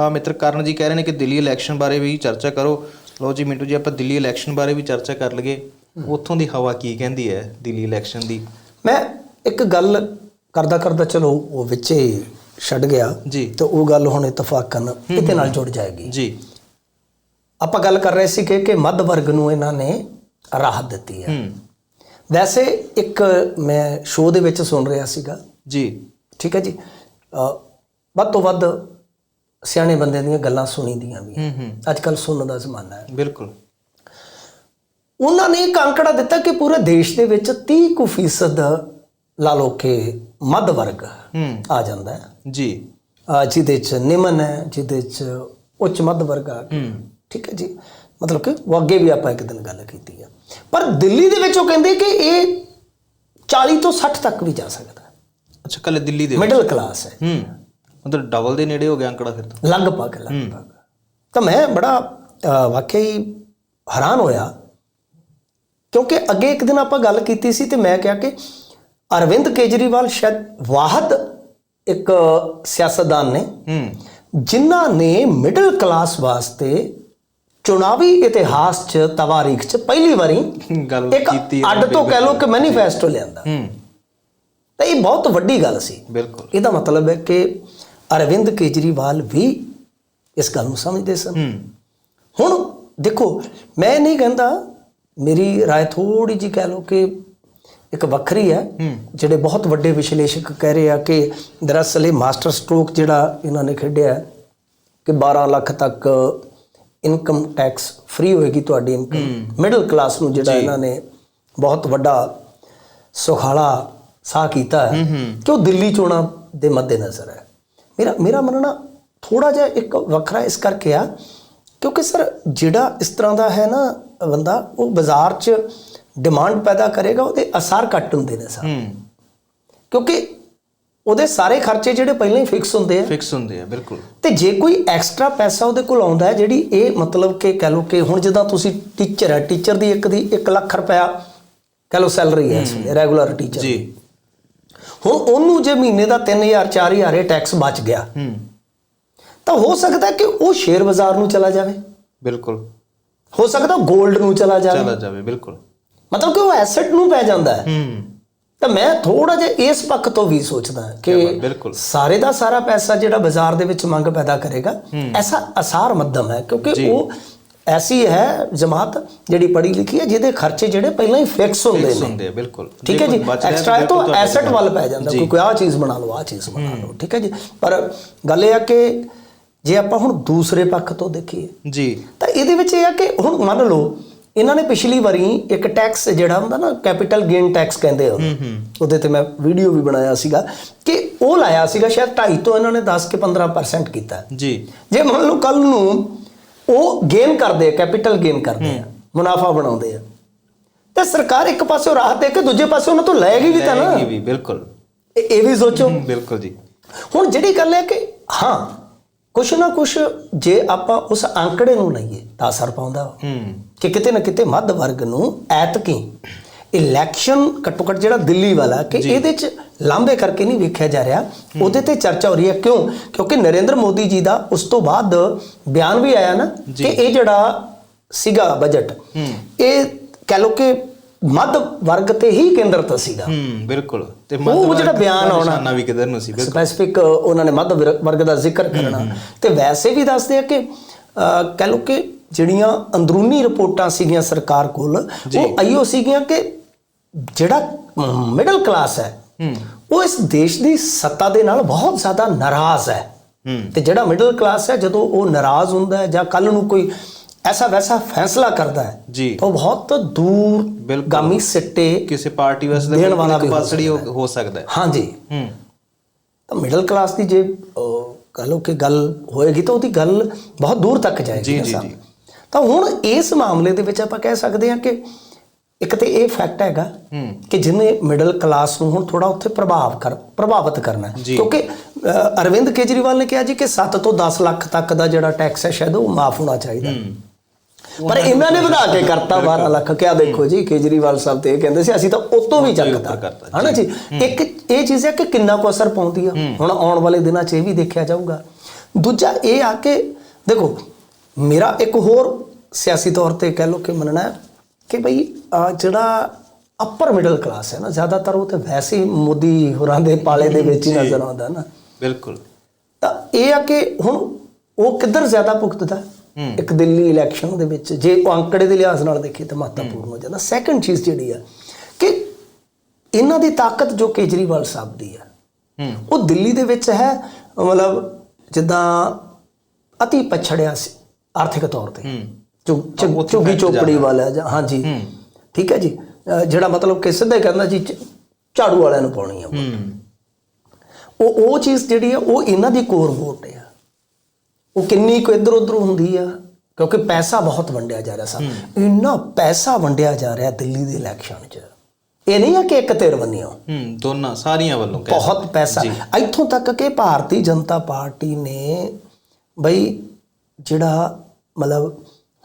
ਆ ਮਿੱਤਰ ਕਰਨ ਜੀ ਕਹਿ ਰਹੇ ਨੇ ਕਿ ਦਿੱਲੀ ਇਲੈਕਸ਼ਨ ਬਾਰੇ ਵੀ ਚਰਚਾ ਕਰੋ। ਲੋ ਜੀ ਮਿੰਟੂ ਜੀ ਆਪਾਂ ਦਿੱਲੀ ਇਲੈਕਸ਼ਨ ਬਾਰੇ ਵੀ ਚਰਚਾ ਕਰ ਲਈਏ। ਉੱਥੋਂ ਦੀ ਹਵਾ ਕੀ ਕਹਿੰਦੀ ਹੈ ਦਿੱਲੀ ਇਲੈਕਸ਼ਨ ਦੀ? ਮੈਂ ਇੱਕ ਗੱਲ ਕਰਦਾ ਕਰਦਾ ਚਲੋ ਉਹ ਵਿੱਚੇ ਛੱਡ ਗਿਆ। ਜੀ। ਤੇ ਉਹ ਗੱਲ ਹੁਣ ਇਤਫਾਕਨ ਇਹਦੇ ਨਾਲ ਜੁੜ ਜਾਏਗੀ। ਜੀ। ਆਪਾਂ ਗੱਲ ਕਰ ਰਹੇ ਸੀ ਕਿ ਕਿ ਮੱਧ ਵਰਗ ਨੂੰ ਇਹਨਾਂ ਨੇ ਰਾਹਤ ਦਿੱਤੀ ਹੈ। ਵੈਸੇ ਇੱਕ ਮੈਂ ਸ਼ੋਅ ਦੇ ਵਿੱਚ ਸੁਣ ਰਿਹਾ ਸੀਗਾ। ਜੀ। ਠੀਕ ਹੈ ਜੀ। ਵੱਧ ਤੋਂ ਵੱਧ ਸਿਆਣੇ ਬੰਦੇ ਦੀਆਂ ਗੱਲਾਂ ਸੁਣੀਦੀਆਂ ਵੀ ਹੂੰ ਹੂੰ। ਅੱਜ ਕੱਲ ਸੁਣਨ ਦਾ ਜ਼ਮਾਨਾ ਹੈ। ਬਿਲਕੁਲ। ਉਹਨਾਂ ਨੇ ਇੱਕ ਅੰਕੜਾ ਦਿੱਤਾ ਕਿ ਪੂਰੇ ਦੇਸ਼ ਦੇ ਵਿੱਚ 30 ਕੁ ਫੀਸਦ ਲਾ ਲਓ ਕਿ ਮੱਧ ਵਰਗ ਆ ਜਾਂਦਾ ਹੈ। ਜੀ। ਜਿਹਦੇ ਚ ਨਿਮਨ ਹੈ ਜਿਹਦੇ ਚ ਉੱਚ ਮੱਧ ਵਰਗ ਆ ਠੀਕ ਹੈ ਜੀ। ਮਤਲਬ ਕਿ ਉਹ ਅੱਗੇ ਵੀ ਆਪਾਂ ਇੱਕ ਦਿਨ ਗੱਲ ਕੀਤੀ ਆ। ਪਰ ਦਿੱਲੀ ਦੇ ਵਿੱਚ ਉਹ ਕਹਿੰਦੇ ਕਿ ਇਹ 40 ਤੋਂ 60 ਤੱਕ ਵੀ ਜਾ ਸਕਦਾ ਅੱਛਾ ਕੱਲੇ ਦਿੱਲੀ ਦੇ ਮਿਡਲ ਕਲਾਸ ਹੈ। ਹੂੰ। ਮਤਲਬ ਡਬਲ ਦੇ ਨੇੜੇ ਹੋ ਗਿਆ ਅੰਕੜਾ ਫਿਰ ਤਾਂ। ਲਗਭਗ ਲਗਭਗ ਤਾਂ ਮੈਂ ਬੜਾ ਵਾਕਈ ਹੈਰਾਨ ਹੋਇਆ। ਕਿਉਂਕਿ ਅੱਗੇ ਇੱਕ ਦਿਨ ਆਪਾਂ ਗੱਲ ਕੀਤੀ ਸੀ ਤੇ ਮੈਂ ਕਿਹਾ ਕਿ ਅਰਵਿੰਦ ਕੇਜਰੀਵਾਲ ਸ਼ਾਇਦ ਵਾਹਦ ਇੱਕ ਸਿਆਸਤਦਾਨ ਨੇ। ਜਿਨ੍ਹਾਂ ਨੇ ਮਿਡਲ ਕਲਾਸ ਵਾਸਤੇ ਚੁਣਾਵੀ ਇਤਿਹਾਸ 'ਚ ਤਵਾਰੀਖ 'ਚ ਪਹਿਲੀ ਵਾਰੀ ਗੱਲ ਕੀਤੀ ਅੱਡ ਤੋਂ ਕਹਿ ਲਓ ਕਿ ਮੈਨੀਫੈਸਟੋ ਲਿਆਂਦਾ। ਹੂੰ ਤਾਂ ਇਹ ਬਹੁਤ ਵੱਡੀ ਗੱਲ ਸੀ। ਬਿਲਕੁਲ। ਇਹਦਾ ਮਤਲਬ ਹੈ ਕਿ ਅਰਵਿੰਦ ਕੇਜਰੀਵਾਲ ਵੀ ਇਸ ਗੱਲ ਨੂੰ ਸਮਝਦੇ ਸਨ ਹੂੰ ਹੁਣ ਦੇਖੋ ਮੈਂ ਨਹੀਂ ਕਹਿੰਦਾ ਮੇਰੀ رائے ਥੋੜੀ ਜੀ ਕਹਿ ਲਓ ਕਿ ਇੱਕ ਵੱਖਰੀ ਹੈ ਜਿਹੜੇ ਬਹੁਤ ਵੱਡੇ ਵਿਸ਼ਲੇਸ਼ਕ ਕਹਿ ਰਹੇ ਆ ਕਿ ਦਰਅਸਲ ਇਹ ਮਾਸਟਰ ਸਟ੍ਰੋਕ ਜਿਹੜਾ ਇਹਨਾਂ ਨੇ ਖੇਡਿਆ ਹੈ ਕਿ 12 ਲੱਖ ਤੱਕ ਇਨਕਮ ਟੈਕਸ ਫ੍ਰੀ ਹੋਏਗੀ ਤੁਹਾਡੀ ਇਨਕਮ ਮਿਡਲ ਕਲਾਸ ਨੂੰ ਜਿਹੜਾ ਇਹਨਾਂ ਨੇ ਬਹੁਤ ਵੱਡਾ ਸੁਖਾਲਾ ਸਾਹ ਕੀਤਾ ਹੈ ਕਿ ਉਹ ਦਿੱਲੀ ਚੋਣਾਂ ਦੇ ਮੱਦੇ ਨਜ਼ਰ ਹੈ ਮੇਰਾ ਮੇਰਾ ਮੰਨਣਾ ਥੋੜਾ ਜਿਹਾ ਇੱਕ ਵੱਖਰਾ ਇਸ ਕਰਕੇ ਆ ਕਿਉਂਕਿ ਸਰ ਜਿਹੜਾ ਇਸ ਤਰ੍ਹਾਂ ਦਾ ਹੈ ਨਾ ਬੰਦਾ ਉਹ ਬਾਜ਼ਾਰ 'ਚ ਡਿਮਾਂਡ ਪੈਦਾ ਕਰੇਗਾ ਉਹਦੇ ਅਸਰ ਘੱਟ ਹੁੰਦੇ ਨੇ ਸਰ। ਹੂੰ। ਕਿਉਂਕਿ ਉਹਦੇ ਸਾਰੇ ਖਰਚੇ ਜਿਹੜੇ ਪਹਿਲਾਂ ਹੀ ਫਿਕਸ ਹੁੰਦੇ ਆ। ਫਿਕਸ ਹੁੰਦੇ ਆ ਬਿਲਕੁਲ। ਤੇ ਜੇ ਕੋਈ ਐਕਸਟਰਾ ਪੈਸਾ ਉਹਦੇ ਕੋਲ ਆਉਂਦਾ ਹੈ ਜਿਹੜੀ ਇਹ ਮਤਲਬ ਕਿ ਕਹਿ ਲਓ ਕਿ ਹੁਣ ਜਦੋਂ ਤੁਸੀਂ ਟੀਚਰ ਹੈ ਟੀਚਰ ਦੀ ਇੱਕ ਦੀ 1 ਲੱਖ ਰੁਪਇਆ ਕਹਿ ਲਓ ਸੈਲਰੀ ਹੈ ਰੈਗੂਲਰ ਟੀਚਰ ਜੀ। ਹੁਣ ਉਹਨੂੰ ਜੇ ਮਹੀਨੇ ਦਾ 3000 4000 ਇਹ ਟੈਕਸ ਬਚ ਗਿਆ ਹੂੰ। ਤਾਂ ਹੋ ਸਕਦਾ ਕਿ ਉਹ ਸ਼ੇਅਰ ਬਾਜ਼ਾਰ ਨੂੰ ਚਲਾ ਜਾਵੇ। ਬਿਲਕੁਲ। ਹੋ ਸਕਦਾ 골ਡ ਨੂੰ ਚਲਾ ਜਾਵੇ। ਚਲਾ ਜਾਵੇ ਬਿਲਕੁਲ। ਮਤਲਬ ਕਿ ਉਹ ਐਸੈਟ ਨੂੰ ਪੈ ਜਾਂਦਾ ਹੈ। ਹੂੰ। ਤਾਂ ਮੈਂ ਥੋੜਾ ਜਿਹਾ ਇਸ ਪੱਖ ਤੋਂ ਵੀ ਸੋਚਦਾ ਕਿ। ਸਾਰੇ ਦਾ ਸਾਰਾ ਪੈਸਾ ਜਿਹੜਾ ਬਾਜ਼ਾਰ ਦੇ ਵਿੱਚ ਮੰਗ ਪੈਦਾ ਕਰੇਗਾ ਐਸਾ ਅਸਾਰ ਮੱਧਮ ਹੈ ਕਿਉਂਕਿ ਉਹ ਐਸੀ ਹੈ ਜਮਾਤ ਜਿਹੜੀ ਪੜ੍ਹੀ ਲਿਖੀ ਹੈ ਜਿਹਦੇ ਖਰਚੇ ਜਿਹੜੇ ਪਹਿਲਾਂ ਹੀ ਫਿਕਸ ਹੁੰਦੇ ਫਿਕਸ ਨੇ। ਹੁੰਦੇ ਆ ਬਿਲਕੁਲ। ਠੀਕ ਹੈ ਜੇ? ਐਕਸਟਰਾ ਤਾਂ ਐਸੈਟ ਵੱਲ ਪੈ ਜਾਂਦਾ ਕੋਈ ਆਹ ਚੀਜ਼ ਬਣਾ ਲਓ ਆਹ ਚੀਜ਼ ਬਣਾ ਲਓ ਠੀਕ ਹੈ ਜੀ? ਪਰ ਗੱਲ ਇਹ ਆ ਕਿ ਜੇ ਆਪਾਂ ਹੁਣ ਦੂਸਰੇ ਪੱਖ ਤੋਂ ਦੇਖੀਏ ਜੀ। ਤਾਂ ਇਹਦੇ ਵਿੱਚ ਇਹ ਆ ਕਿ ਹੁਣ ਮੰਨ ਲਓ ਇਹਨਾਂ ਨੇ ਪਿਛਲੀ ਵਾਰੀ ਇੱਕ ਟੈਕਸ ਜਿਹੜਾ ਹੁੰਦਾ ਨਾ ਕੈਪੀਟਲ ਗੇਨ ਟੈਕਸ ਕਹਿੰਦੇ ਹੋ ਉਹਦੇ ਤੇ ਮੈਂ ਵੀਡੀਓ ਵੀ ਬਣਾਇਆ ਸੀਗਾ ਕਿ ਉਹ ਲਾਇਆ ਸੀਗਾ ਸ਼ਾਇਦ 2.5 ਤੋਂ ਇਹਨਾਂ ਨੇ 10 ਕੇ 15% ਕੀਤਾ। ਜੀ। ਜੇ ਮੰਨ ਲਓ ਕੱਲ ਨੂੰ ਉਹ ਗੇਨ ਕਰਦੇ ਆ ਕੈਪੀਟਲ ਗੇਨ ਕਰਦੇ ਆ ਮੁਨਾਫਾ ਬਣਾਉਂਦੇ ਆ। ਤੇ ਸਰਕਾਰ ਇੱਕ ਪਾਸੇ ਰਾਹਤ ਦੇ ਕੇ ਦੂਜੇ ਪਾਸੇ ਉਹਨਾਂ ਤੋਂ ਲਏਗੀ ਵੀ ਤਾਂ ਨਾ। ਲੈਗੀ ਵੀ ਬਿਲਕੁਲ। ਇਹ ਇਹ ਵੀ ਸੋਚੋ। ਬਿਲਕੁਲ ਜੀ। ਹੁਣ ਜਿਹੜੀ ਗੱਲ ਹੈ ਕਿ ਹਾਂ ਕੁਛ ਨਾ ਕੁਛ ਜੇ ਆਪਾਂ ਉਸ ਅੰਕੜੇ ਨੂੰ ਲਈਏ ਤਾਂ ਅਸਰ ਪਾਉਂਦਾ ਕਿ ਕਿਤੇ ਨਾ ਕਿਤੇ ਮੱਧ ਵਰਗ ਨੂੰ ਐਤਕੀ ਇਲੈਕਸ਼ਨ ਘੱਟੋ ਘੱਟ ਜਿਹੜਾ ਦਿੱਲੀ ਵਾਲਾ ਕਿ ਇਹਦੇ ਚ ਲਾਂਬੇ ਕਰਕੇ ਨਹੀਂ ਵੇਖਿਆ ਜਾ ਰਿਹਾ। ਉਹਦੇ ਤੇ ਚਰਚਾ ਹੋ ਰਹੀ ਹੈ। ਕਿਉਂ? ਕਿਉਂਕਿ ਨਰਿੰਦਰ ਮੋਦੀ ਜੀ ਦਾ ਉਸ ਤੋਂ ਬਾਅਦ ਬਿਆਨ ਵੀ ਆਇਆ ਨਾ ਕਿ ਇਹ ਜਿਹੜਾ ਸੀਗਾ ਬਜਟ ਇਹ ਕਹਿ ਲਓ ਕਿ ਮੱਧ ਵਰਗ ਤੇ ਹੀ ਕੇਂਦਰਿਤ ਸੀਗਾ। ਹੂੰ ਬਿਲਕੁਲ। ਤੇ ਉਹ ਜਿਹੜਾ ਬਿਆਨ ਆਉਣਾ। ਨਿਸ਼ਾਨਾ ਵੀ ਕਿਧਰ ਨੂੰ ਸੀ? ਬਿਲਕੁਲ। ਸਪੈਸੀਫਿਕ ਉਹਨਾਂ ਨੇ ਮੱਧ ਵਿਰ- ਵਰਗ ਦਾ ਜ਼ਿਕਰ ਕਰਨਾ। ਤੇ ਵੈਸੇ ਵੀ ਦੱਸਦੇ ਆ ਕਿ ਕਹਿ ਲਓ ਕਿ ਜਿਹੜੀਆਂ ਅੰਦਰੂਨੀ ਰਿਪੋਰਟਾਂ ਸੀਗੀਆਂ ਸਰਕਾਰ ਕੋਲ ਉਹ ਆਈਓ ਸੀਗੀਆਂ ਕਿ ਜਿਹੜਾ ਮਿਡਲ ਕਲਾਸ ਹੈ ਉਹ ਇਸ ਦੇਸ਼ ਦੀ ਸੱਤਾ ਦੇ ਨਾਲ ਬਹੁਤ ਜ਼ਿਆਦਾ ਨਾਰਾਜ਼ ਹੈ। ਤੇ ਜਿਹੜਾ ਮਿਡਲ ਕਲਾਸ ਹੈ ਜਦੋਂ ਉਹ ਨਾਰਾਜ਼ ਹੁੰਦਾ ਹੈ ਜਾਂ ਕੱਲ ਨੂੰ ਕੋਈ ਐਸਾ ਵੈਸਾ ਫੈਸਲਾ ਕਰਦਾ ਹੈ ਜੀ। ਤਾਂ ਬਹੁਤ ਦੂਰ। ਗਾਮੀ ਸਿੱਟੇ ਕਿਸੇ ਪਾਰਟੀ ਵਾਸਤੇ ਦੇਣ ਵਾਲਾ ਵੀ ਪਾਸੜੀ ਹੋ। ਸਕਦਾ ਹੈ। ਹਾਂਜੀ। ਹੂੰ। ਤਾਂ ਮਿਡਲ ਕਲਾਸ ਦੀ ਜੇ ਕਹ ਲਓ ਕਿ ਗੱਲ ਹੋਏਗੀ ਤਾਂ ਉਹਦੀ ਗੱਲ ਬਹੁਤ ਦੂਰ ਤੱਕ ਜਾਏਗੀ ਜੀ। ਜੀ। ਤਾਂ ਹੁਣ ਇਸ ਮਾਮਲੇ ਦੇ ਵਿੱਚ ਆਪਾਂ ਕਹਿ ਸਕਦੇ ਹਾਂ ਕਿ ਇੱਕ ਤੇ ਇਹ ਫੈਕਟ ਹੈਗਾ ਕਿ ਜਿਹਨੇ ਮਿਡਲ ਕਲਾਸ ਨੂੰ ਹੁਣ ਥੋੜਾ ਉੱਥੇ ਪ੍ਰਭਾਵ ਕਰ ਪ੍ਰਭਾਵਿਤ ਕਰਨਾ ਕਿਉਂਕਿ ਅਰਵਿੰਦ ਕੇਜਰੀਵਾਲ ਨੇ ਕਿਹਾ ਜੀ ਕਿ 7 ਤੋਂ 10 ਲੱਖ ਤੱਕ ਦਾ ਜਿਹੜਾ ਟੈਕਸ ਹੈ ਸ਼ਾਇਦ ਉਹ ਮਾਫ ਹੋਣਾ ਚਾਹੀਦਾ। ਪਰ ਇਹਨਾਂ ਨੇ ਵਧਾ ਕੇ ਕਰਤਾ 12 ਲੱਖ। ਕਿਆ ਦੇਖੋ ਜੀ ਕੇਜਰੀਵਾਲ ਸਾਹਿਬ ਤੇ ਇਹ ਕਹਿੰਦੇ ਸੀ ਅਸੀਂ ਤਾਂ ਉਤੋਂ ਵੀ ਚੱਕਤਾ। ਕਰਤਾ, ਹਨਾ ਜੀ। ਇੱਕ ਇਹ ਚੀਜ਼ ਹੈ ਕਿ ਕਿੰਨਾ ਕੁ ਅਸਰ ਪਾਉਂਦੀ ਆ। ਹੁਣ ਆਉਣ ਵਾਲੇ ਦਿਨਾਂ 'ਚ ਇਹ ਵੀ ਦੇਖਿਆ ਜਾਊਗਾ। ਦੂਜਾ ਇਹ ਆ ਕਿ ਦੇਖੋ ਮੇਰਾ ਇੱਕ ਹੋਰ ਸਿਆਸੀ ਤੌਰ ਤੇ ਕਹਿ ਲਓ ਕਿ ਮੰਨਣਾ ਹੈ ਕਿ ਭਈ ਜਿਹੜਾ ਅਪਰ ਮਿਡਲ ਕਲਾਸ ਹੈ ਨਾ ਜ਼ਿਆਦਾਤਰ ਉਹ ਤੇ ਵੈਸੇ ਹੀ ਮੋਦੀ ਹੋਰਾਂ ਦੇ ਪਾਲੇ ਦੇ ਵਿੱਚ ਹੀ ਨਜ਼ਰ ਆਉਂਦਾ ਨਾ। ਬਿਲਕੁਲ। ਤਾਂ ਇਹ ਆ ਕਿ ਹੁਣ ਉਹ ਕਿੱਧਰ ਜ਼ਿਆਦਾ ਭੁਗਤਦਾ। ਇੱਕ ਦਿੱਲੀ ਇਲੈਕਸ਼ਨ ਦੇ ਵਿੱਚ ਜੇ ਉਹ ਅੰਕੜੇ ਦੇ ਲਿਹਾਜ਼ ਨਾਲ ਦੇਖੀਏ ਤਾਂ ਮਹੱਤਵਪੂਰਨ ਹੋ ਜਾਂਦਾ। ਸੈਕੰਡ ਚੀਜ਼ ਜਿਹੜੀ ਆ ਕਿ ਇਹਨਾਂ ਦੀ ਤਾਕਤ ਜੋ ਕੇਜਰੀਵਾਲ ਸਾਹਿਬ ਦੀ ਆ ਉਹ ਦਿੱਲੀ ਦੇ ਵਿੱਚ ਹੈ ਮਤਲਬ ਜਿੱਦਾਂ ਅਤੀ ਪਛੜਿਆ ਸੀ ਆਰਥਿਕ ਤੌਰ ਤੇ। ਝੁੱਗੀ ਚੋਪੜੀ ਵਾਲਾ ਜਾਂ ਹਾਂਜੀ। ਠੀਕ ਹੈ ਜੀ। ਜਿਹੜਾ ਮਤਲਬ ਕਿ ਸਿੱਧਾ ਕਹਿੰਦਾ ਜੀ ਝਾੜੂ ਵਾਲਿਆਂ ਨੂੰ ਪਾਉਣੀ ਆ ਉਹ ਉਹ ਚੀਜ਼ ਜਿਹੜੀ ਆ ਉਹ ਇਹਨਾਂ ਦੀ ਕੋਰ ਵੋਟ ਆ। ਉਹ ਕਿੰਨੀ ਕੁ ਇੱਧਰ ਉੱਧਰ ਹੁੰਦੀ ਆ। ਕਿਉਂਕਿ ਪੈਸਾ ਬਹੁਤ ਵੰਡਿਆ ਜਾ ਰਿਹਾ ਸਭ ਇੰਨਾ ਪੈਸਾ ਵੰਡਿਆ ਜਾ ਰਿਹਾ ਦਿੱਲੀ ਦੇ ਇਲੈਕਸ਼ਨ 'ਚ। ਇਹ ਨਹੀਂ ਆ ਕਿ ਇੱਕ ਧਿਰ ਬੰਨਿਓ ਹੂੰ। ਦੋਨਾਂ ਸਾਰੀਆਂ ਵੱਲੋਂ ਬਹੁਤ ਪੈਸਾ। ਇੱਥੋਂ ਤੱਕ ਕਿ ਭਾਰਤੀ ਜਨਤਾ ਪਾਰਟੀ ਨੇ ਬਈ ਜਿਹੜਾ ਮਤਲਬ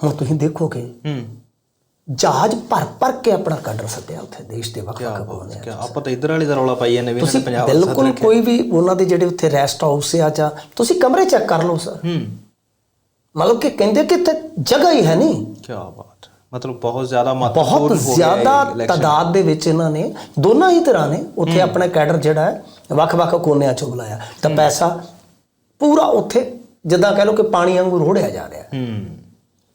ਹੁਣ ਤੁਸੀਂ ਦੇਖੋਗੇ ਹੂੰ। ਜਹਾਜ਼ ਭਰ ਭਰ ਕੇ ਆਪਣਾ ਕਾਡਰ ਸੱਦਿਆ ਉੱਥੇ ਦੇਸ਼ ਦੇ ਵੱਖ ਵੱਖ ਕੋਨੇ ਕਿਆ ਆਪਾਂ ਤਾਂ ਇਧਰ ਵਾਲੀ ਦਾ ਰੌਲਾ ਪਾਈ ਜਾਂਦੇ ਵੀ ਇਹਨਾਂ ਨੇ ਪੰਜਾਬ ਬਿਲਕੁਲ ਕੋਈ ਵੀ ਉਹਨਾਂ ਦੇ ਜਿਹੜੇ ਉੱਥੇ ਰੈਸਟ ਹਾਊਸ ਆ ਜਾਂ ਤੁਸੀਂ ਕਮਰੇ ਚੈੱਕ ਕਰ ਲਓ ਸਰ। ਹੂੰ। ਮਤਲਬ ਕਿ ਕਹਿੰਦੇ ਕਿ ਇੱਥੇ ਜਗ੍ਹਾ ਹੀ ਹੈ ਨਹੀਂ। ਕੀ ਬਾਤ ਮਤਲਬ ਬਹੁਤ ਜ਼ਿਆਦਾ ਮਹੱਤਵਪੂਰਨ ਬਹੁਤ ਹੋ ਗਿਆ ਇਹ ਜ਼ਿਆਦਾ। ਤਾਦਾਦ ਦੇ ਵਿੱਚ ਇਹਨਾਂ ਨੇ ਦੋਨਾਂ ਹੀ ਤਰ੍ਹਾਂ ਨੇ ਉੱਥੇ ਆਪਣਾ ਕੈਡਰ ਜਿਹੜਾ ਹੈ ਵੱਖ-ਵੱਖ ਕੋਨਿਆਂ ਚੋਂ ਬੁਲਾਇਆ। ਤਾਂ ਪੈਸਾ ਪੂਰਾ ਉੱਥੇ ਜਿੱਦਾਂ ਕਹਿ ਲਓ ਕਿ ਪਾਣੀ ਵਾਂਗੂ ਰੋੜਿਆ ਜਾ ਰਿਹਾ। ਹੂੰ।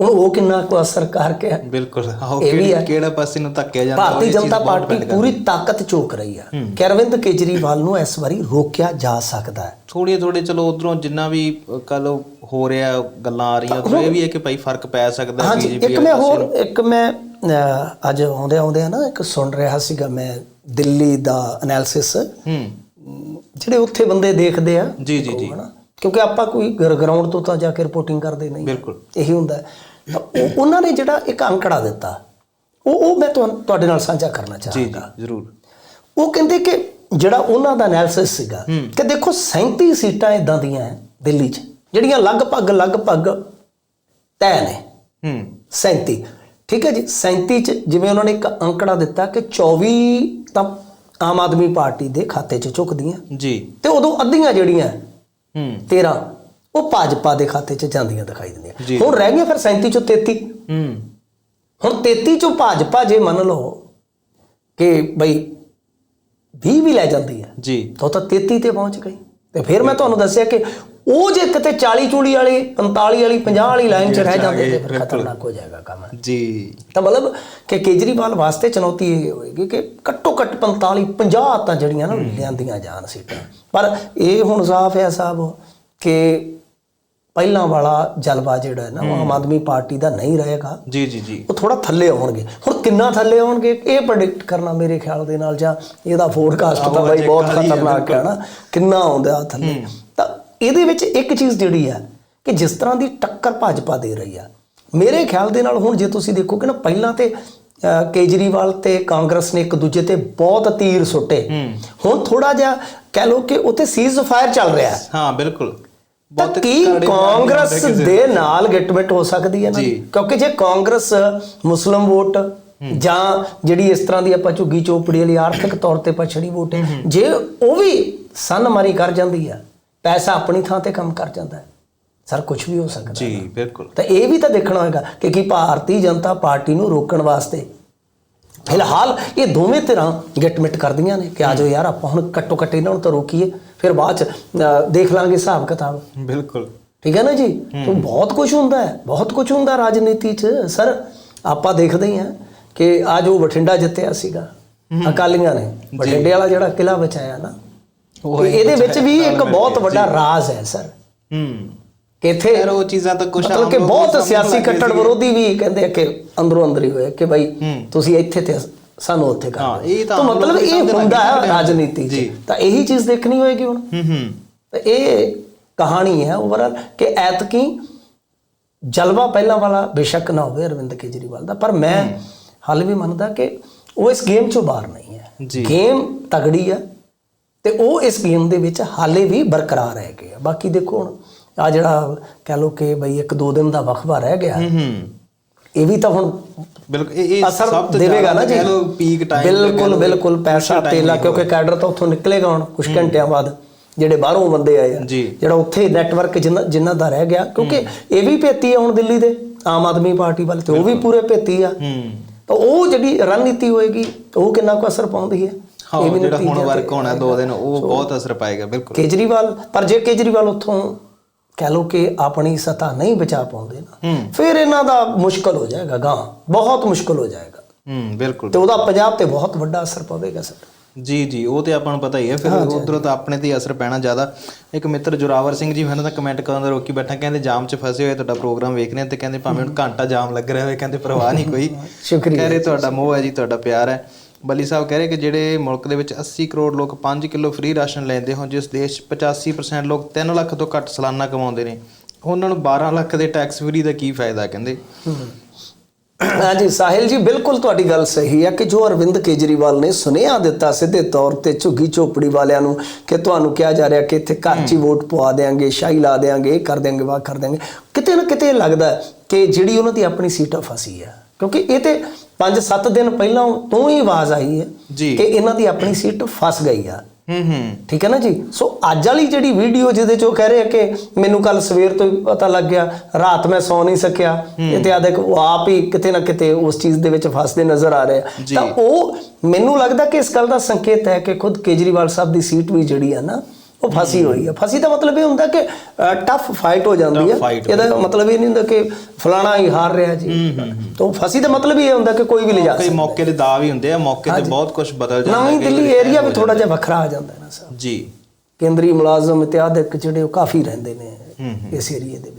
ਹੁਣ ਉਹ ਕਿੰਨਾ ਕੁ ਅਸਰ ਕਰਕੇ ਹੈ। ਬਿਲਕੁਲ ਆਹੋ ਇਹ ਵੀ ਕਿਹੜੇ ਹੈ। ਕਿਹੜਾ ਪਾਸੇ ਨੂੰ ਧੱਕਿਆ ਜਾਂਦਾ ਭਾਰਤੀ ਉਹ ਇਹ ਚੀਜ਼ ਜਨਤਾ ਬਹੁਤ ਪਾਰਟੀ depend ਪੂਰੀ ਤਾਕਤ ਝੋਕ ਰਹੀ ਆ ਕਿ ਅਰਵਿੰਦ ਕੇਜਰੀਵਾਲ ਨੂੰ ਇਸ ਵਾਰੀ ਰੋਕਿਆ ਜਾ ਸਕਦਾ ਹੈ। ਥੋੜੀ ਥੋੜੀ ਚਲੋ ਉਧਰੋਂ ਜਿੰਨਾ ਵੀ ਕੱਲ ਹੋ ਰਿਹਾ ਗੱਲਾਂ ਆ ਰਹੀਆਂ ਉਧਰੋਂ ਇਹ ਵੀ ਹੈ ਕਿ ਭਾਈ ਫ਼ਰਕ ਪੈ ਸਕਦਾ ਹਾਂਜੀ BJP ਇੱਕ ਮੈਂ ਹੋਰ ਇੱਕ ਮੈਂ ਅਹ, ਅੱਜ ਆਉਂਦੇ ਆਉਂਦੇ ਆ ਨਾ ਇੱਕ ਸੁਣ ਰਿਹਾ ਸੀਗਾ ਮੈਂ ਦਿੱਲੀ ਦਾ ਐਨਾਲਿਸਿਸ ਹੂੰ। ਜਿਹੜੇ ਉੱਥੇ ਬੰਦੇ ਦੇਖਦੇ ਆ ਜੀ ਜੀ ਜੀ। ਹਨਾ ਕਿਉਂਕਿ ਆਪਾਂ ਕੋਈ ਗਰਾਊਂਡ ਤੋਂ ਤਾਂ ਜਾ ਕੇ ਰਿਪੋਰਟਿੰਗ ਕਰਦੇ ਨਹੀਂ। ਬਿਲਕੁਲ। ਇਹੀ ਹੁੰਦਾ। ਤਾਂ ਉਹਨਾਂ ਨੇ ਜਿਹੜਾ ਇੱਕ ਅੰਕੜਾ ਦਿੱਤਾ ਉਹ ਉਹ ਮੈਂ ਤੁਹਾਡੇ ਨਾਲ ਸਾਂਝਾ ਕਰਨਾ ਜੀ ਚਾਹਾਂਗਾ। ਜੀ ਜ਼ਰੂਰ। ਉਹ ਕਹਿੰਦੇ ਕਿ ਜਿਹੜਾ ਉਹਨਾਂ ਦਾ ਐਨਾਲਿਸਿਸ ਸੀਗਾ ਕਿ ਦੇਖੋ 37 ਸੀਟਾਂ ਇਦਾਂ ਦੀਆਂ ਹੈ ਦਿੱਲੀ 'ਚ ਜਿਹੜੀਆਂ ਲਗਭਗ ਲਗਭਗ ਤੈਅ ਨੇ। ਹੂੰ। 37 ਠੀਕ ਹੈ ਜੀ? 37 ਚ ਜਿਵੇਂ ਉਹਨਾਂ ਨੇ ਇੱਕ ਅੰਕੜਾ ਦਿੱਤਾ ਕਿ 24 ਤਾਂ ਆਮ ਆਦਮੀ ਪਾਰਟੀ ਦੇ ਖਾਤੇ 'ਚ ਚੁੱਕਦੀਆਂ ਜੀ। ਤੇ ਉਦੋਂ ਅੱਧੀਆਂ ਜਿਹੜੀਆਂ 13 ਉਹ ਭਾਜਪਾ ਦੇ ਖਾਤੇ 'ਚ ਜਾਂਦੀਆਂ ਦਿਖਾਈ। ਦਿੰਦੀਆਂ। ਹੁਣ ਰਹਿ ਗਈਆਂ ਫਿਰ 37 ਚੋਂ 33 ਹੂੰ। ਹੁਣ 33 ਚੋਂ ਭਾਜਪਾ ਜੇ ਮੰਨ ਲਓ ਕਿ ਬਈ 20 ਵੀ ਲੈ ਜਾਂਦੀ ਹੈ ਜੀ। ਤਾਂ ਤਾਂ 33 ਤੇ ਪਹੁੰਚ ਗਈ। ਤੇ ਫਿਰ ਮੈਂ ਤੁਹਾਨੂੰ ਦੱਸਿਆ ਕਿ ਉਹ ਜੇ ਕਿਤੇ 40 ਚੂੜੀ ਵਾਲੀ 45 ਵਾਲੀ 50 ਵਾਲੀ ਲਾਈਨ 'ਚ ਰਹਿ ਜਾਂਦੇ ਤੇ ਫਿਰ ਖਤਰਨਾਕ ਹੋ ਜਾਏਗਾ ਕੰਮ। ਜੀ। ਤਾਂ ਮਤਲਬ ਕਿ ਕੇਜਰੀਵਾਲ ਵਾਸਤੇ ਚੁਣੌਤੀ ਇਹ ਹੋਏਗੀ ਕਿ ਘੱਟੋ ਘੱਟ 45 50 ਤਾਂ ਜਿਹੜੀਆਂ ਨਾ ਲਿਆਂਦੀਆਂ ਜਾਣ ਸੀਟਾਂ। ਪਰ ਇਹ ਹੁਣ ਸਾਫ਼ ਹੈ ਸਾਹਿਬ ਕਿ ਪਹਿਲਾਂ ਵਾਲਾ ਜਲਵਾ ਜਿਹੜਾ ਹੈ ਨਾ ਉਹ ਆਮ ਆਦਮੀ ਪਾਰਟੀ ਦਾ ਨਹੀਂ ਰਹੇਗਾ। ਜੀ ਜੀ ਜੀ। ਉਹ ਥੋੜਾ ਥੱਲੇ ਆਉਣਗੇ। ਹੁਣ ਕਿੰਨਾ ਥੱਲੇ ਆਉਣਗੇ ਇਹ ਪ੍ਰੈਡਿਕਟ ਕਰਨਾ ਮੇਰੇ ਖਿਆਲ ਦੇ ਨਾਲ ਜਾਂ ਇਹਦਾ ਫੋਰਕਾਸਟ ਤਾਂ ਬਾਈ ਬਹੁਤ ਖਤਰਨਾਕ ਹੈ ਨਾ। ਕਿੰਨਾ ਆਉਂਦਾ ਥੱਲੇ। ਇਹਦੇ ਵਿੱਚ ਇੱਕ ਚੀਜ਼ ਜਿਹੜੀ ਆ ਕਿ ਜਿਸ ਤਰ੍ਹਾਂ ਦੀ ਟੱਕਰ ਭਾਜਪਾ ਦੇ ਰਹੀ ਆ ਮੇਰੇ ਖਿਆਲ ਦੇ ਨਾਲ ਹੁਣ ਜੇ ਤੁਸੀਂ ਦੇਖੋਗੇ ਨਾ ਪਹਿਲਾਂ ਤੇ ਕੇਜਰੀਵਾਲ ਤੇ ਕਾਂਗਰਸ ਨੇ ਇੱਕ ਦੂਜੇ ਤੇ ਬਹੁਤ ਤੀਰ ਸੁੱਟੇ। ਹੁਣ ਥੋੜਾ ਜਿਹਾ ਕਹਿ ਲਓ ਕਿ ਉੱਥੇ ਸੀਜ਼ ਫਾਇਰ ਚੱਲ ਰਿਹਾ ਹੈ। ਹਾਂ ਬਿਲਕੁਲ। ਤਾਂ ਕੀ ਕਾਂਗਰਸ ਦੇ ਨਾਲ ਗਿਟਮਿਟ ਹੋ ਸਕਦੀ ਹੈ ਨਾ। ਕਿਉਂਕਿ ਜੇ ਕਾਂਗਰਸ ਮੁਸਲਮ ਵੋਟ ਜਾਂ ਜਿਹੜੀ ਇਸ ਤਰ੍ਹਾਂ ਦੀ ਆਪਾਂ ਝੁੱਗੀ ਚੋਪੜੀ ਵਾਲੀ ਆਰਥਿਕ ਤੌਰ ਤੇ ਪਛੜੀ ਵੋਟ ਹੈ ਜੇ ਉਹ ਵੀ ਸੰਨ ਮਾਰੀ ਕਰ ਜਾਂਦੀ ਆ ਪੈਸਾ ਆਪਣੀ ਥਾਂ ਤੇ ਕੰਮ ਕਰ ਜਾਂਦਾ ਹੈ। ਸਰ ਕੁਝ ਵੀ ਹੋ ਸਕਦਾ ਜੀ ਬਿਲਕੁਲ। ਤਾਂ ਇਹ ਵੀ ਤਾਂ ਦੇਖਣਾ ਹੋਏਗਾ ਕਿ ਕੀ ਭਾਰਤੀ ਜਨਤਾ ਪਾਰਟੀ ਨੂੰ ਰੋਕਣ ਵਾਸਤੇ ਫਿਲਹਾਲ ਇਹ ਦੋਵੇਂ ਧਿਰਾਂ ਗਿਟਮਿਟ ਕਰਦੀਆਂ ਨੇ ਕਿ ਆਜੋ ਯਾਰ ਆਪਾਂ ਹੁਣ ਕੱਟੋ ਕੱਟੇ ਇਹਨਾਂ ਨੂੰ ਤਾਂ ਰੋਕੀਏ ਫਿਰ ਬਾਅਦ ਚ ਦੇਖ ਲਾਂਗੇ ਹਿਸਾਬ ਕਿਤਾਬ। ਬਿਲਕੁਲ। ਠੀਕ ਹੈ ਨਾ ਜੀ? ਤਾਂ ਬਹੁਤ ਕੁਝ ਹੁੰਦਾ ਹੈ ਬਹੁਤ ਕੁਝ ਹੁੰਦਾ ਰਾਜਨੀਤੀ 'ਚ। ਸਰ ਆਪਾਂ ਦੇਖਦੇ ਹੀ ਹਾਂ ਕਿ ਆ ਜੋ ਬਠਿੰਡਾ ਜਿੱਤਿਆ ਸੀਗਾ ਅਕਾਲੀਆਂ ਨੇ ਬਠਿੰਡੇ ਵਾਲਾ ਜਿਹੜਾ ਕਿਲਾ ਬਚਾਇਆ ਨਾ ਉਹ ਇਹਦੇ ਵਿੱਚ ਵੀ ਇੱਕ ਬਹੁਤ ਵੱਡਾ ਰਾਜ਼ ਹੈ ਸਰ ਹੂੰ ਕਿ ਇੱਥੇ ਯਾਰ ਉਹ ਚੀਜ਼ਾਂ ਤਾਂ ਕੁਛ ਮਤਲਬ ਕਿ ਬਹੁਤ ਸਿਆਸੀ ਕੱਟੜ। ਵਿਰੋਧੀ ਵੀ ਕਹਿੰਦੇ ਕਿ ਅੰਦਰੋਂ ਅੰਦਰ ਹੀ ਹੋਏ ਕਿ ਭਾਈ ਤੁਸੀਂ ਇੱਥੇ ਤੇ ਸਾਨੂੰ ਉੱਥੇ ਕਰ ਹਾਂ, ਦਿਓ। ਇਹ ਤਾਂ ਮਤਲਬ ਇਹ ਹੁੰਦਾ ਹੈ। ਰਾਜਨੀਤੀ 'ਚ ਜੀ। ਤਾਂ ਇਹੀ ਚੀਜ਼ ਦੇਖਣੀ ਹੋਏਗੀ ਹੁਣ ਹੂੰ ਹੂੰ ਤੇ ਇਹ ਕਹਾਣੀ ਹੈ ਓਵਰਆਲ ਕਿ ਐਤਕੀ ਜਲਵਾ ਪਹਿਲਾਂ ਵਾਲਾ ਬੇਸ਼ੱਕ ਨਾ ਹੋਵੇ ਅਰਵਿੰਦ ਕੇਜਰੀਵਾਲ ਦਾ ਪਰ ਮੈਂ ਹਾਲੇ ਵੀ ਮੰਨਦਾ ਕਿ ਉਹ ਇਸ ਗੇਮ ਚੋਂ ਬਾਹਰ ਨਹੀਂ ਹੈ ਜੀ। ਗੇਮ ਤਗੜੀ ਹੈ ਤੇ ਉਹ ਇਸ ਗੇਮ ਦੇ ਵਿੱਚ ਹਾਲੇ ਵੀ ਬਰਕਰਾਰ ਰਹਿ ਗਏ ਆ। ਬਾਕੀ ਦੇਖੋ ਹੁਣ ਆ ਜਿਹੜਾ ਕਹਿ ਲੋ ਕਿ ਬਈ ਇੱਕ ਦੋ ਦਿਨ ਦਾ ਵਕਫਾ ਰਹਿ ਗਿਆ ਹੂੰ ਹੂੰ। ਇਹ ਵੀ ਤਾਂ ਹੁਣ ਬਿਲਕੁਲ ਇਹ ਅਸਰ ਦੇਵੇਗਾ ਨਾ ਜੀ। ਕਹਿ ਲਓ ਪੀਕ ਟਾਈਮ ਬਿਲਕੁਲ ਬਿਲਕੁਲ ਪੈਸਾ ਤੇਲਾ ਕਿਉਂਕਿ ਕੈਡਰ ਤਾਂ ਉੱਥੋਂ ਨਿਕਲੇਗਾ ਹੁਣ ਕੁਝ ਘੰਟਿਆਂ ਬਾਅਦ ਜਿਹੜੇ ਬਾਹਰੋਂ ਬੰਦੇ ਆਏ ਆ। ਜਿਹੜਾ ਉੱਥੇ ਨੈਟਵਰਕ ਜਿੰਨਾ ਜਿੰਨਾ ਦਾ ਰਹਿ ਗਿਆ ਕਿਉਂਕਿ ਇਹ ਵੀ ਭੇਤੀ ਆ ਹੁਣ ਦਿੱਲੀ ਦੇ ਆਮ ਆਦਮੀ ਪਾਰਟੀ ਵੱਲ ਤੇ ਉਹ ਵੀ ਪੂਰੇ ਭੇਤੀ ਆ। ਹੂੰ। ਤਾਂ ਉਹ ਜਿਹੜੀ ਰਣਨੀਤੀ ਹੋਏਗੀ ਉਹ ਕਿੰਨਾ ਕੁ ਅਸਰ ਪਾਉਂਦੀ ਹੈ? ਹਾਂ ਇਹ ਵੀ ਜਿਹੜਾ ਹੁਣ ਨਤੀਜਾ ਤੇ ਵਰਕ ਹੋਣਾ ਦੋ ਦਿਨ ਉਹ ਬਹੁਤ ਅਸਰ ਪਾਏਗਾ ਬਿਲਕੁਲ। ਕੇਜਰੀਵਾਲ ਪਰ ਜੇ ਕੇਜਰੀਵਾਲ ਉੱਥੋਂ ਕਹਿ ਲੋ ਕਿ ਆਪਣੀ ਸਤਾ ਨਹੀਂ ਬਚਾ ਪਾਉਂਦੇ ਨਾ ਫਿਰ ਇਹਨਾਂ ਦਾ ਮੁਸ਼ਕਲ ਹੋ ਜਾਏਗਾ ਗਾਂ ਬਹੁਤ ਮੁਸ਼ਕਲ ਹੋ ਜਾਏਗਾ। ਹੂੰ ਬਿਲਕੁਲ। ਤੇ ਉਹਦਾ ਪੰਜਾਬ ਤੇ ਬਹੁਤ ਵੱਡਾ ਅਸਰ ਪਵੇਗਾ ਸਰ। ਜੀ ਜੀ ਉਹ ਤੇ ਆਪਾਂ ਨੂੰ ਪਤਾ ਹੀ ਹੈ ਫਿਰ ਉਧਰੋਂ ਤਾਂ ਆਪਣੇ ਤੇ ਹੀ ਅਸਰ ਪੈਣਾ ਜ਼ਿਆਦਾ। ਇੱਕ ਮਿੱਤਰ ਜੁਰਾਵਰ ਸਿੰਘ ਜੀ ਮੈਨੂੰ ਤਾਂ ਕਮੈਂਟ ਕਰਨ ਦਾ ਰੋਕੀ ਬੈਠਾ ਕਹਿੰਦੇ ਜਾਮ 'ਚ ਫਸੇ ਹੋਏ ਤੁਹਾਡਾ ਪ੍ਰੋਗਰਾਮ ਵੇਖ ਰਹੇ ਹਾਂ ਤੇ ਕਹਿੰਦੇ ਭਾਵੇਂ ਹੁਣ ਘੰਟਾ ਜਾਮ ਲੱਗ ਰਿਹਾ ਹੋਵੇ ਕਹਿੰਦੇ ਪਰਵਾਹ ਨਹੀਂ ਕੋਈ। ਸ਼ੁਕਰੀਆ ਕਹਿ ਰਹੇ ਤੁਹਾਡਾ ਮੋਹ ਹੈ ਜੀ ਤੁਹਾਡਾ ਪਿਆਰ ਹੈ। ਬੱਲੀ ਸਾਹਿਬ ਕਹਿ ਰਹੇ ਕਿ ਜਿਹੜੇ ਮੁਲਕ ਦੇ ਵਿੱਚ 80 ਕਰੋੜ ਲੋਕ 5 ਕਿਲੋ ਫ੍ਰੀ ਰਾਸ਼ਨ ਲੈਂਦੇ ਹੋਣ, ਜਿਸ ਦੇਸ਼ 'ਚ 85% ਲੋਕ 3 ਲੱਖ ਤੋਂ ਘੱਟ ਸਾਲਾਨਾ ਕਮਾਉਂਦੇ ਨੇ, ਉਹਨਾਂ ਨੂੰ 12 ਲੱਖ ਦੇ ਟੈਕਸ ਫ੍ਰੀ ਦਾ ਕੀ ਫਾਇਦਾ ਕਹਿੰਦੇ? ਹਾਂਜੀ, ਸਾਹਿਲ ਜੀ, ਬਿਲਕੁਲ ਤੁਹਾਡੀ ਗੱਲ ਸਹੀ ਹੈ ਕਿ ਜੋ ਅਰਵਿੰਦ ਕੇਜਰੀਵਾਲ ਨੇ ਸੁਨੇਹਾ ਦਿੱਤਾ ਸਿੱਧੇ ਤੌਰ ਤੇ ਝੁੱਗੀ ਝੋਪੜੀ ਵਾਲਿਆਂ ਨੂੰ ਕਿ ਤੁਹਾਨੂੰ ਕਿਹਾ ਜਾ ਰਿਹਾ ਕਿ ਇੱਥੇ ਘਰ 'ਚ ਹੀ ਵੋਟ ਪਵਾ ਦੇਾਂਗੇ ਸ਼ਾਹੀ ਲਾ ਦੇਾਂਗੇ ਇਹ ਕਰ ਦੇਾਂਗੇ ਵਾਹ ਕਰ ਦੇਾਂਗੇ ਕਿਤੇ ਨਾ ਕਿਤੇ ਲੱਗਦਾ ਕਿ ਜਿਹੜੀ ਉਹਨਾਂ ਦੀ ਆਪਣੀ ਸੀਟ ਫਸੀ ਹੈ। ਕਿਉਂਕਿ ਇਹ ਤੇ 5-7 ਦਿਨ ਪਹਿਲਾਂ ਤੋਂ ਹੀ ਆਵਾਜ਼ ਆਈ ਹੈ। ਕਿ ਇਹਨਾਂ ਦੀ ਆਪਣੀ ਸੀਟ ਫਸ ਗਈ ਆ। ਹੂੰ ਹੂੰ। ਠੀਕ ਹੈ ਨਾ ਜੀ? ਸੋ ਅੱਜ ਵਾਲੀ ਜਿਹੜੀ ਵੀਡੀਓ ਜਿਹਦੇ ਚ ਉਹ ਕਹਿ ਰਹੇ ਆ ਕਿ ਮੈਨੂੰ ਕੱਲ ਸਵੇਰ ਤੋਂ ਹੀ ਪਤਾ ਲੱਗ ਗਿਆ ਰਾਤ ਮੈਂ ਸੌ ਨਹੀਂ ਸਕਿਆ। ਇਹ ਤੇ ਉਹ ਆਪ ਹੀ ਕਿਤੇ ਨਾ ਕਿਤੇ ਉਸ ਚੀਜ਼ ਦੇ ਵਿੱਚ ਫਸਦੇ ਨਜ਼ਰ ਆ ਰਹੇ ਆ। ਤਾਂ ਉਹ ਮੈਨੂੰ ਲੱਗਦਾ ਕਿ ਇਸ ਗੱਲ ਦਾ ਸੰਕੇਤ ਹੈ ਕਿ ਖੁਦ ਕੇਜਰੀਵਾਲ ਸਾਹਿਬ ਦੀ ਸੀਟ ਵੀ ਜਿਹੜੀ ਆ ਨਾ ਉਹ ਫਸੀ ਹੋਈ ਹੈ ਫਸੀ ਦਾ ਮਤਲਬ ਇਹ ਹੁੰਦਾ ਕਿ ਟਫ ਫਾਈਟ ਹੋ ਜਾਂਦੀ ਹੈ ਹੋ ਇਹਦਾ ਮਤਲਬ ਇਹ ਨਹੀਂ ਹੁੰਦਾ ਕਿ ਫਲਾਣਾ ਹੀ ਹਾਰ ਰਿਹਾ ਜੀ। ਤਾਂ ਫਸੀ ਦਾ ਮਤਲਬ ਇਹ ਹੁੰਦਾ ਕਿ ਕੋਈ ਵੀ ਲਿਜਾ ਕਈ ਮੌਕੇ ਦੇ ਦਾਅ ਵੀ ਹੁੰਦੇ ਆ ਮੌਕੇ ਤੇ ਬਹੁਤ ਕੁਝ ਬਦਲ ਜਾਂਦਾ ਨਵੀਂ ਕਈ ਦਿੱਲੀ ਏਰੀਆ ਵੀ ਥੋੜਾ ਜਿਹਾ ਵੱਖਰਾ ਆ ਜਾਂਦਾ ਹੈ ਨਾ ਸਰ। ਜੀ। ਕੇਂਦਰੀ ਮੁਲਾਜ਼ਮ ਇਤਿਆਦਿਕ ਜਿਹੜੇ ਉਹ ਕਾਫੀ ਰਹਿੰਦੇ ਨੇ ਇਸ ਏਰੀਏ ਦੇ